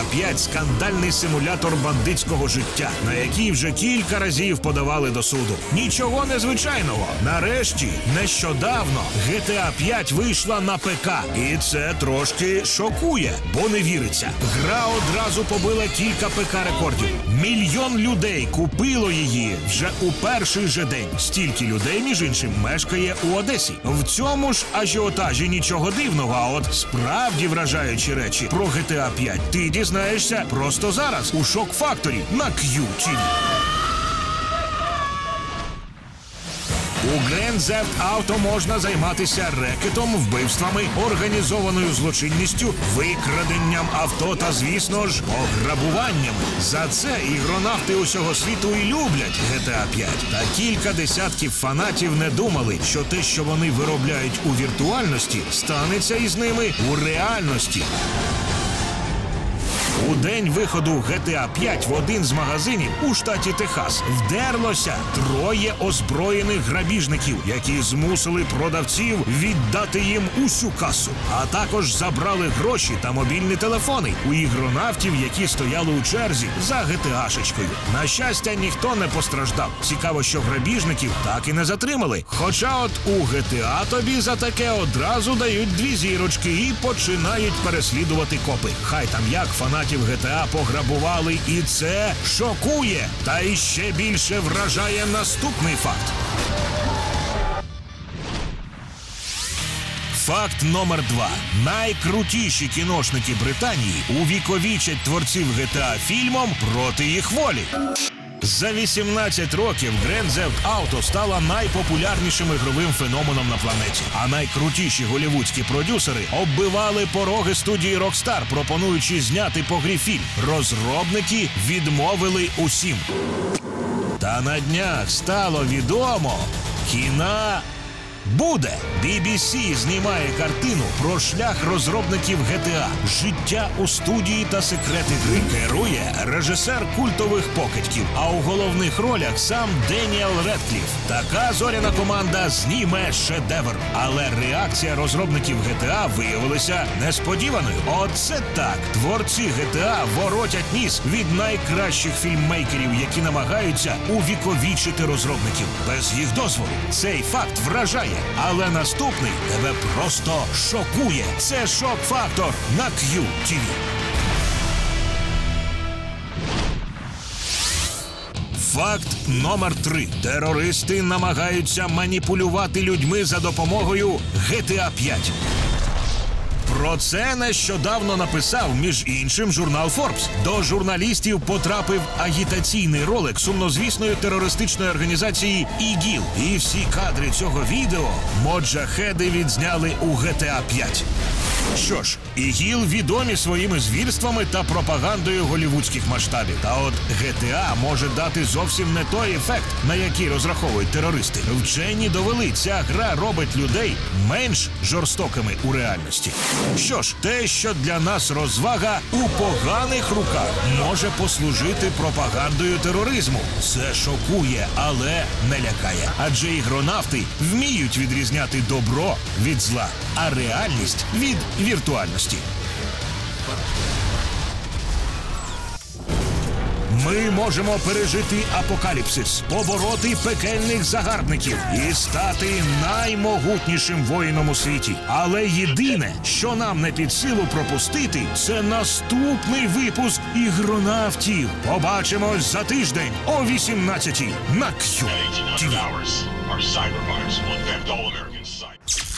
GTA 5 скандальний симулятор бандитського життя, на який вже кілька разів подавали до суду. Нічого незвичайного. Нарешті, нещодавно GTA 5 вийшла на ПК, і це трошки шокує, бо не віриться. Гра одразу побила кілька ПК рекордів. Мільйон людей купило її вже у перший же день. Стільки людей, між іншим, мешкає у Одесі. В цьому ж ажіотажі нічого дивного. А от справді вражаючі речі про GTA 5 ти дізнаєшся просто зараз у шок факторі на QTV. У Grand Theft Auto можна займатися рекетом, вбивствами, організованою злочинністю, викраденням авто та, звісно ж, пограбуванням. За це ігронавти усього світу і люблять GTA 5. Та кілька десятків фанатів не думали, що те, що вони виробляють у віртуальності, станеться із ними у реальності. У день виходу GTA 5 в один з магазинів у штаті Техас вдерлося троє озброєних грабіжників, які змусили продавців віддати їм усю касу, а також забрали гроші та мобільні телефони у ігронавтів, які стояли у черзі за GTA-шечкою. На щастя, ніхто не постраждав. Цікаво, що грабіжників так і не затримали. Хоча, от у GTA тобі за таке одразу дають дві зірочки і починають переслідувати копи. Хай там як фанатів GTA пограбували, і це шокує. Та іще більше вражає наступний факт. Факт номер два: найкрутіші кіношники Британії увіковічать творців GTA фільмом проти їх волі. За 18 років Grand Theft Auto стала найпопулярнішим ігровим феноменом на планеті. А найкрутіші голівудські продюсери оббивали пороги студії Rockstar, пропонуючи зняти по грі фільм. Розробники відмовили усім. Та на днях стало відомо, кіна буде. BBC знімає картину про шлях розробників GTA, життя у студії та секрети гри. Керує режисер культових покидьків. А у головних ролях сам Деніел Редкліф. Така зоряна команда зніме шедевр. Але реакція розробників GTA виявилася несподіваною. Оце так. Творці GTA воротять ніс від найкращих фільммейкерів, які намагаються увіковічити розробників без їх дозволу. Цей факт вражає, але наступний тебе просто шокує. Це шок-фактор на QTV. Факт номер три: терористи намагаються маніпулювати людьми за допомогою GTA 5. Про це нещодавно написав, між іншим, журнал Forbes. До журналістів потрапив агітаційний ролик сумнозвісної терористичної організації ІГІЛ. І всі кадри цього відео моджахеди відзняли у GTA 5. Що ж, ІГІЛ відомі своїми звірствами та пропагандою голівудських масштабів. Та от GTA може дати зовсім не той ефект, на який розраховують терористи. Вчені довели, ця гра робить людей менш жорстокими у реальності. Що ж, те, що для нас розвага у поганих руках може послужити пропагандою тероризму. Це шокує, але не лякає. Адже ігронавти вміють відрізняти добро від зла, а реальність від віртуальності. Ми можемо пережити апокаліпсис, побороти пекельних загарбників і стати наймогутнішим воїном у світі. Але єдине, що нам не під силу пропустити, це наступний випуск ігронавтів. Побачимось за тиждень о 18-й на At